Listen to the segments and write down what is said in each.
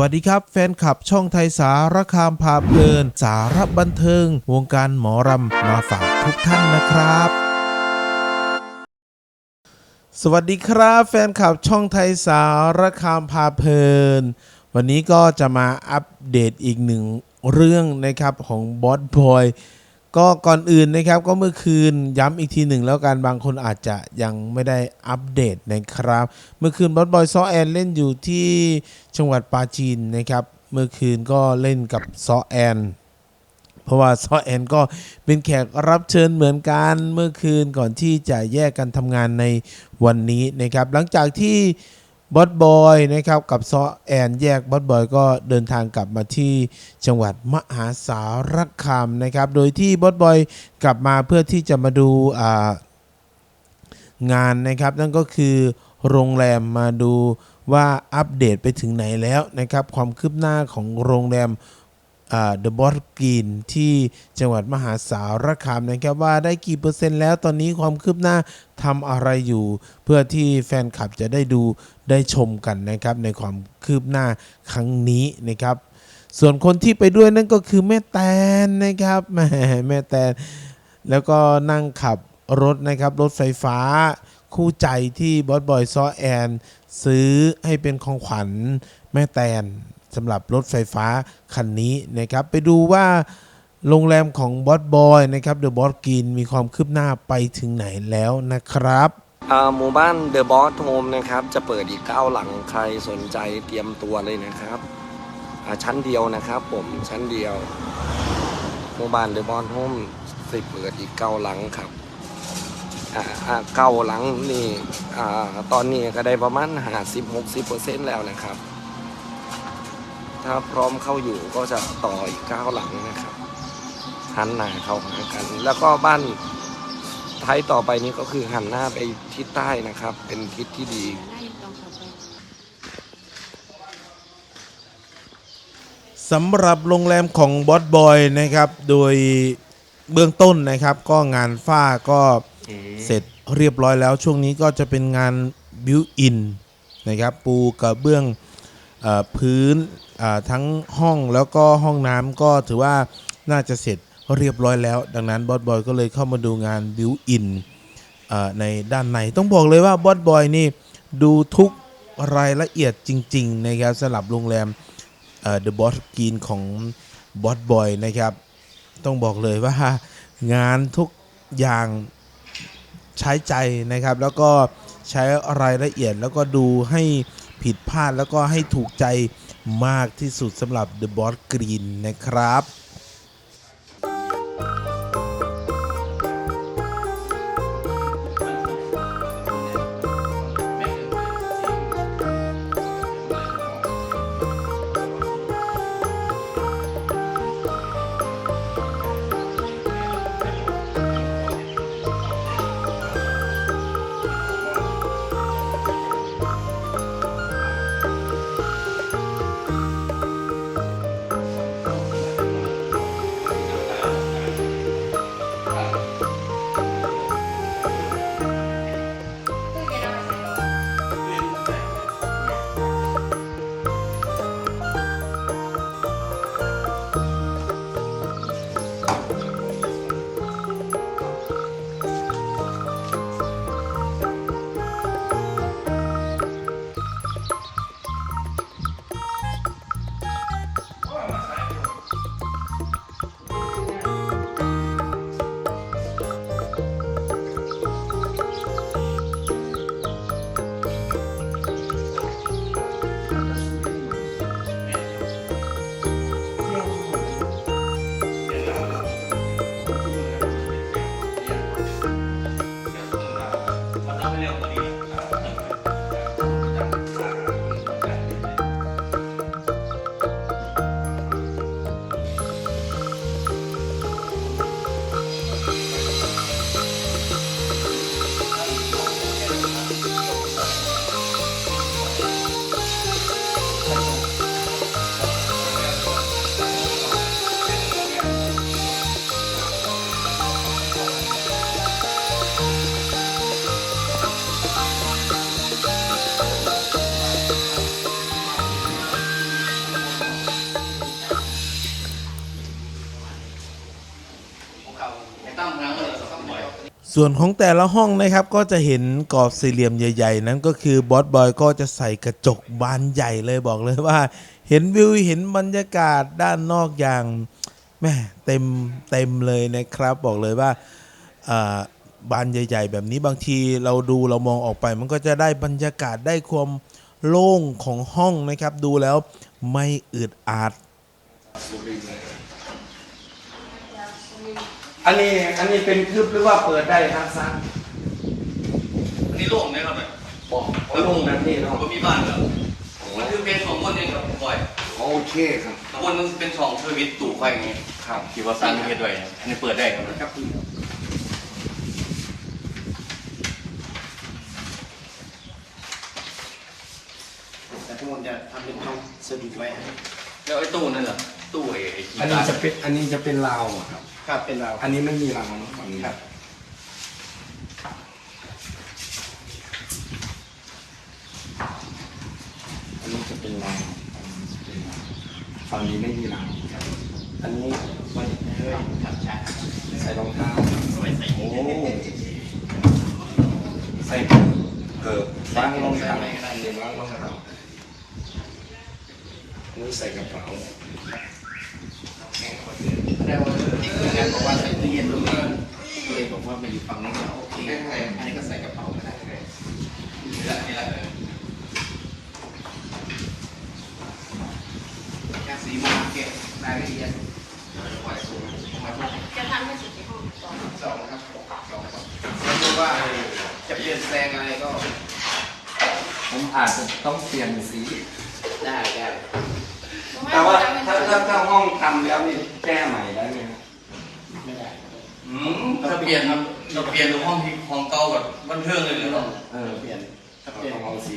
วัสดีครับ แฟนคลับช่องไทยสารคามพาเพลิน สารบันเทิง วงการหมอรำมาฝากทุกท่านนะครับสวัสดีครับ แฟนคลับช่องไทยสารคามพาเพลิน วันนี้ก็จะมาอัปเดตอีกหนึ่งเรื่องนะครับของบอสบอย ก็ก่อนอื่นนะครับก็เมื่อคืนย้ำอีกทีหนึ่งแล้วกันบางคนอาจจะยังไม่ได้อัปเดตนะครับ เมื่อคืนบอสบอยซอแอนเล่นอยู่ที่จังหวัดปาจีนนะครับ เมื่อคืนก็เล่นกับซอแอนเพราะว่าซอแอนก็เป็นแขกรับเชิญเหมือนกันเมื่อคืนก่อนที่จะแยกกันทำงานในวันนี้นะครับ หลังจากที่ บอสบอยนะครับกับซอแอนแยกบอสบอยก็เดินทางกลับมาที่จังหวัดมหาสารคามนะครับ โดยที่บอสบอยกลับมาเพื่อที่จะมาดูางานนะครับ นั่นก็คือโรงแรมมาดูว่าอัปเดตไปถึงไหนแล้วนะครับ ความคืบหน้าของโรงแรม เดอะบอสกีนที่จังหวัดมหาสารคามนะครับว่าได้กี่เปอร์เซ็นต์แล้วตอนนี้ความคืบหน้าทำอะไรอยู่ เพื่อที่แฟนคลับจะได้ดูได้ชมกันนะครับในความคืบหน้าครั้งนี้นะครับ ส่วนคนที่ไปด้วยนั่นก็คือแม่แตนนะครับแม่แม่แตน แล้วก็นั่งขับรถนะครับรถไฟฟ้าคู่ใจที่บอสบอยซอแอน ซื้อให้เป็นของขวัญแม่แตน สำหรับรถไฟฟ้าคันนี้นะครับ ไปดูว่าโรงแรมของบอสบอยนะครับเดอะบอสกินมีความคืบหน้าไปถึงไหนแล้วนะครับอาหมู่บ้านเดอะบอสโฮมนะครับ จะเปิดอีกเก้าหลังใครสนใจเตรียมตัวเลยนะครับอาชั้นเดียวนะครับผมชั้นเดียวหมู่บ้านเดอะบอสโฮมสิเปิดอีกเก้าหลังครับอาเก้าหลังนี่อาตอนนี้ก็ได้ประมาณห้าสิบหกสิบเปอร์เซ็นต์แล้วนะครับ ถ้าพร้อมเข้าอยู่ก็จะต่ออีกเก้าหลังนะครับหันหน้าเข้าหากัน แล้วก็บ้านไทยต่อไปนี้ก็คือหันหน้าไปทิศใต้นะครับ เป็นทิศที่ดี สำหรับโรงแรมของบอสบอยนะครับ โดยเบื้องต้นนะครับ ก็งานฝ้าก็เสร็จเรียบร้อยแล้วช่วงนี้ก็จะเป็นงานบิวอินนะครับ ปูกระเบื้อง พื้นทั้งห้องแล้วก็ห้องน้ำก็ถือว่าน่าจะเสร็จเรียบร้อยแล้ว ดังนั้นบอสบอยก็เลยเข้ามาดูงานบิวอินในด้านในต้องบอกเลยว่าบอสบอยนี่ดูทุกรายละเอียดจริง ๆ นะครับสำหรับโรงแรมเดอะบอสกีนของบอสบอยนะครับ ต้องบอกเลยว่างานทุกอย่างใช้ใจนะครับ แล้วก็ใช้รายละเอียดแล้วก็ดูให้ ผิดพลาดแล้วก็ให้ถูกใจมากที่สุดสำหรับ The Boss Green นะครับ ส่วนของแต่ละห้องนะครับก็จะเห็นกรอบสี่เหลี่ยมใหญ่ ๆ นั้นก็คือบอสบอยก็จะใส่กระจกบานใหญ่เลยบอกเลยว่า เห็นวิวเห็นบรรยากาศด้านนอกอย่างแม่เต็มเต็มเลยนะครับ บอกเลยว่าอ่าบานใหญ่ ๆ แบบนี้บางทีเราดูเรามองออกไป มันก็จะได้บรรยากาศได้ความโล่งของห้องนะครับ ดูแล้วไม่อึดอัด อันนี้อันนี้เป็นคืบหรือว่าเปิดได้ทั้งสั้นอันนี้โล่งนะครับเนี่ยบอกเอาลงแบบนี้ผเนาะมก็มีบ้านแล้วมันคือเป็นสองคนเองครับบ่อยโอเคครับสองคนมันเป็นสองเทอร์วิสตู่ไฟอย่างเงี้ยครับที่ว่าสร้างเฮ็ดไว้อันนี้เปิดได้ครับครับแต่ทุกคนจะทำเป็นช่องสวิตช์ไว้ให้แล้วไอ้ตู้นั่นล่ะตู้ไอ้ไอ้กีอันนี้ตาร์จะเป็นอันนี้จะเป็นราวอะครับ ครับเป็นเราอันนี้ไม่มีราวนะฝั่งนี้ครับ อันนี้จะเป็นราวฝั่งนี้ไม่มีราวอันนี้ไม่เฮ้ยครับใช่ใส่รองเท้าไว้ใส่โอ้ใส่เกิบล้างรองเท้าอันนี้ล้างรองเท้าอันนี้ใส่กระเป๋า แล้วที่คุยกันบอกว่าใส่ตู้เย็นตรงนี้เลยบอกว่ามันอยู่ฝั่งนี้ก็โอเคอันนี้ก็ใส่กระเป๋าก็ได้นี่และนี่ละเออแค่สีมาเก็บรายละเอียดจะทำให้สุดในห้องสองสองครับสองครับแล้วดูว่าจะเปลี่ยนแปลงอะไรก็ ผมอาจจะต้องเปลี่ยนสีได้ได้แต่ ถ้าถ้าถ้าห้องทำแล้วนี่แก้ใหม่ได้ไหมครับไม่ได้อืมถ้าเปลี่ยนครับเราเปลี่ยนดูห้องที่ห้องเก่ากับบันเทิงเลยเหรอเออเปลี่ยนถ้าเราเปลี่ยนต้องเอาสี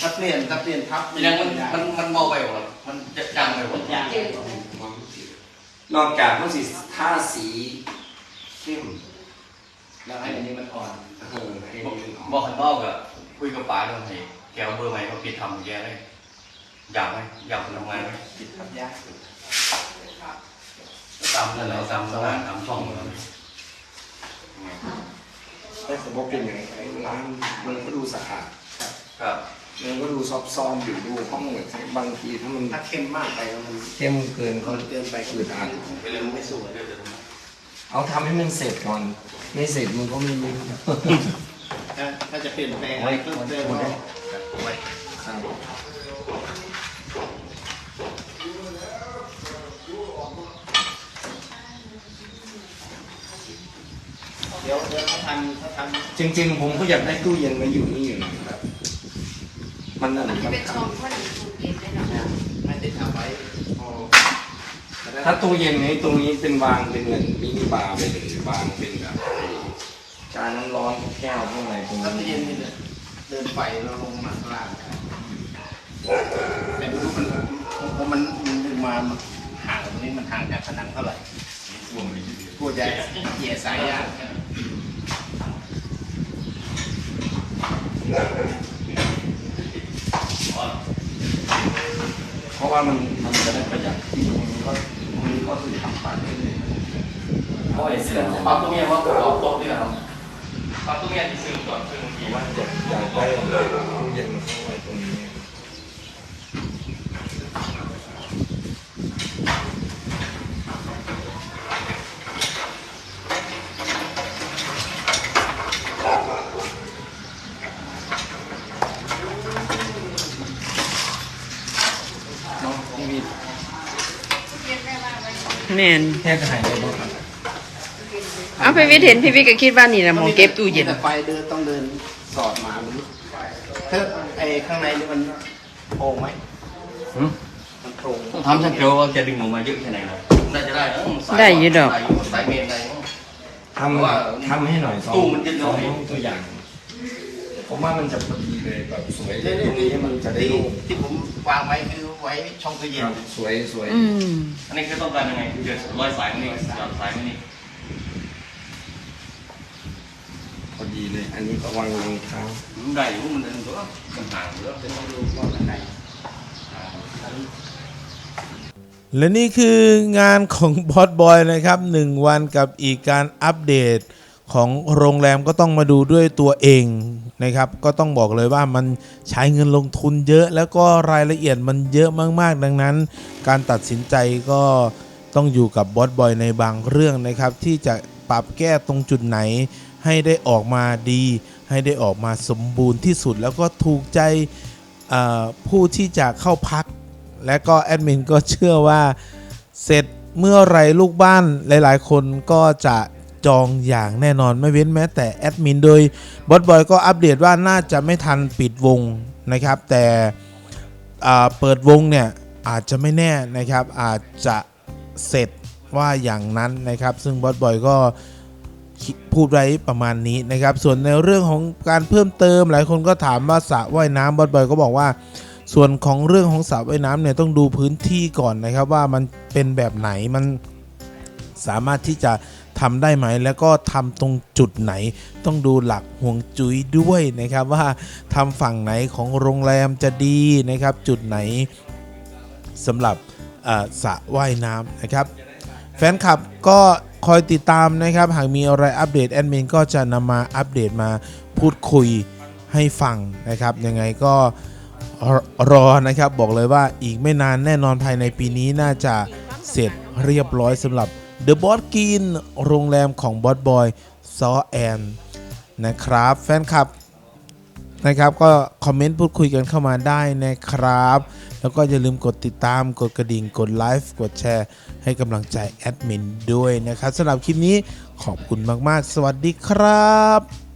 ถ้าเปลี่ยนถ้าเปลี่ยนทับยังมันมันมันเบาไปหมดมันจะจางไปหมดยากนอกจากมันสีท่าสีเข้มแล้วให้อันนี้มันอ่อนเออให้มันอบอกอกให้เบากับคุยกับป๋าด้วยให้แกเอาเบอร์ใหม่มาปิดทำแกเลย อยากไหมอยากทำงานไหมติดทับยากตามนั่นแหละตามสถานตามช่องนั่นแหละแต่สมมติเป็นอย่างไรร้านมันก็ดูสะอาดครับมันก็ดูซอบซ้อมอยู่ดูห้องเหมือนบางทีถ้ามันถ้าเข้มมากไปมันเข้มเกินก็มันเกินไปอืดอัดไปเรื่องไม่สวยเดี๋ยวจะเอาทำให้มันเสร็จก่อน ไม่เสร็จมันก็ไม่รู้ถ้าถ้าจะเปลี่ยนแปลงอะไรเพิ่มเติมก็ครับ เดี๋ยวเดี๋ยวถ้าทำถ้าทำจริง ๆ ผมก็อยากได้ตู้เย็นไว้อยู่นี่อยู่นะครับ มันอะไรมันมันเป็นช่องว่าหนึ่งถูกเย็นได้หรอไม่ได้ทำไว้พอถ้าตู้เย็นนี้ตรงนี้เป็นวางเป็นเหมือนมินิบาร์ไปเลยวางเป็นแบบไอ้จานน้ำร้อนแก้วพวกอะไรตรงถ้าตู้นี้เย็นนี่เนี่ยเดินไปเราลงมาข้างล่างครับ แต่ไม่รู้มันผมมันมันมาห่างตรงนี้มันห่างจากผนังเท่าไหร่กลัวจะเกี่ยสายยากเพราะว่ามันมันจะได้ประหยัดที่ตรงนี้ก็ตรงนี้ก็คือทำปากได้เลยเพราะไอ้เสื้อปั๊บตรงนี้ว่าประกอบโต๊ะด้วยครับปั๊บตรงนี้ที่ซื้อก่อนซื้อบางทีว่าว่าจะอยากได้ตู้เย็นเข้าไว้ตรงนี้ เนาะพี่วิทย์ แม่นแทบจะหายไปบ้างครับเอาพี่วิทย์เห็นพี่วิทย์ก็คิดว่านี่แหละหมองเก็บตู้เย็นแต่ไฟเดินต้องเดินสอดมามันถ้าไอ้ข้างในนี่มันโปร่งไหมมันโปร่งต้องทำสักเดียวว่าจะดึงออกมาเยอะแค่ไหนครับน่าจะได้นะสายได้อยู่ดอก สายสายเมนได้มั้งทำทำให้หน่อยสองตู้มันยึดสเราองเองตัวอย่าง ผมว่ามันจะพอดีเลยแบบสวยนี่ตรงนี้มันจะได้ที่รูปที่ผมวางไว้คือไว้ช่องตู้เย็นสวยสวยอืมอันนี้คือต้องการยังไงคือจะร้อยสายมันนี่จับสายมันนี่พอดีเลย อันนี้ก็วางรองเท้ามันได้อยู่มันเดินตัวมันห่างอยู่แล้วเป็นให้ดูว่ามันไหนและนี่คืองานของบอสบอยนะครับหนึ่งวันกับอีกการอัปเดตของโรงแรมก็ต้องมาดูด้วยตัวเอง นะครับ ก็ต้องบอกเลยว่ามันใช้เงินลงทุนเยอะ แล้วก็รายละเอียดมันเยอะมากๆ ดังนั้น การตัดสินใจก็ต้องอยู่กับบอสบอยในบางเรื่องนะครับ ที่จะปรับแก้ตรงจุดไหน ให้ได้ออกมาดี ให้ได้ออกมาสมบูรณ์ที่สุด แล้วก็ถูกใจผู้ที่จะเข้าพัก และก็แอดมินก็เชื่อว่าเสร็จเมื่อไรลูกบ้านหลาย ๆ คนก็จะ จองอย่างแน่นอนไม่เว้นแม้แต่แอดมินโดยบอสบอยก็อัปเดตว่าน่าจะไม่ทันปิดวงนะครับ แต่เปิดวงเนี่ยอาจจะไม่แน่นะครับ อาจจะเสร็จว่าอย่างนั้นนะครับ ซึ่งบอสบอยก็พูดไว้ประมาณนี้นะครับ ส่วนในเรื่องของการเพิ่มเติมหลายคนก็ถามว่าสระว่ายน้ำบอสบอยก็บอกว่า ส่วนของเรื่องของสระว่ายน้ำเนี่ยต้องดูพื้นที่ก่อนนะครับว่ามันเป็นแบบไหนมันสามารถที่จะ ทำได้ไหม แล้วก็ทำตรงจุดไหน ต้องดูหลักห่วงจุ้ยด้วยนะครับว่าทำฝั่งไหนของโรงแรมจะดีนะครับ จุดไหนสำหรับสระว่ายน้ำนะครับ แฟนคลับก็คอยติดตามนะครับ หากมีอะไรอัปเดตแอดมินก็จะนำมาอัปเดตมาพูดคุยให้ฟังนะครับ ยังไงก็รอนะครับ บอกเลยว่าอีกไม่นานแน่นอนภายในปีนี้น่าจะเสร็จเรียบร้อยสำหรับ เดอะบอสกินโรงแรมของบอสบอยซอแอนนะครับ แฟนคลับนะครับก็คอมเมนต์พูดคุยกันเข้ามาได้นะครับ แล้วก็อย่าลืมกดติดตามกดกระดิ่งกดไลฟ์กดแชร์ ให้กำลังใจแอดมินด้วยนะครับสำหรับคลิปนี้ขอบคุณมาก ๆ สวัสดีครับ